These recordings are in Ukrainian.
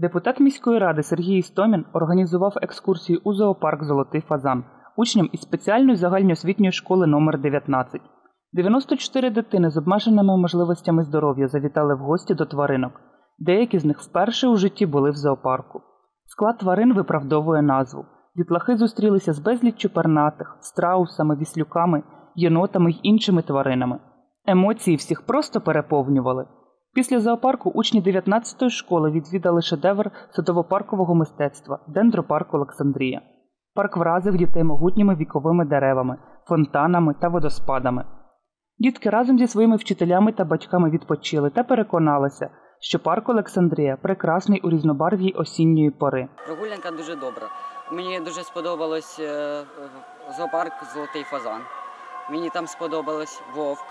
Депутат міської ради Сергій Істомін організував екскурсію у зоопарк Золотий фазан учням із спеціальної загальноосвітньої школи номер 19 94 дитини з обмеженими можливостями здоров'я завітали в гості до тваринок. Деякі з них вперше у житті були в зоопарку. Склад тварин виправдовує назву. Дітлахи зустрілися з безліччю пернатих, страусами, віслюками, єнотами й іншими тваринами. Емоції всіх просто переповнювали. Після зоопарку учні 19-ї школи відвідали шедевр садово-паркового мистецтва дендропарк Олександрія. Парк вразив дітей могутніми віковими деревами, фонтанами та водоспадами. Дітки разом зі своїми вчителями та батьками відпочили та переконалися, що парк Олександрія прекрасний у різнобарв'ї осінньої пори. Прогулянка дуже добра. Мені дуже сподобалось е, зоопарк Золотий фазан. Мені там сподобалось вовк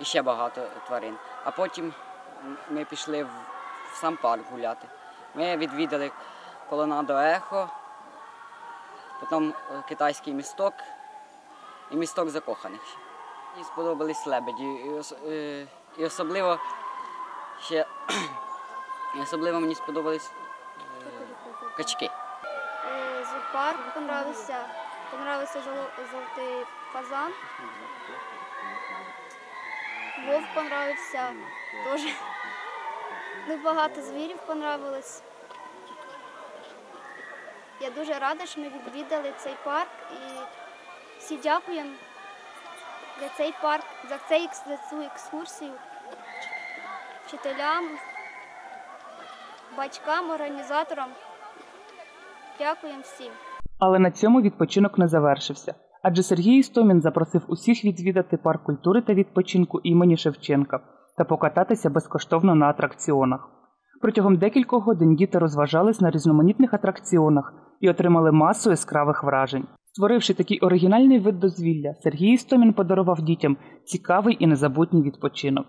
і ще багато тварин. А потім ми пішли в, сам парк гуляти. Ми відвідали колонаду Ехо, потім е, китайський місток і місток закоханих. Мені сподобались лебеді. І, е, і особливо ще і особливо мені сподобались е, качки. Зоопарк понравился. Понравился жол- фазан. Вовк понравився теж. Ну, багато звірів понравилось. Я дуже рада, що ми відвідали цей парк і всі дякуємо за цей парк, за, цей, за цю екскурсію вчителям, батькам, організаторам. Дякуємо всім. Але на цьому відпочинок не завершився. Адже Сергій Істомін запросив усіх відвідати парк культури та відпочинку імені Шевченка та покататися безкоштовно на атракціонах. Протягом декількох годин діти розважались на різноманітних атракціонах і отримали масу яскравих вражень. Створивши такий оригінальний вид дозвілля, Сергій Істомін подарував дітям цікавий і незабутній відпочинок.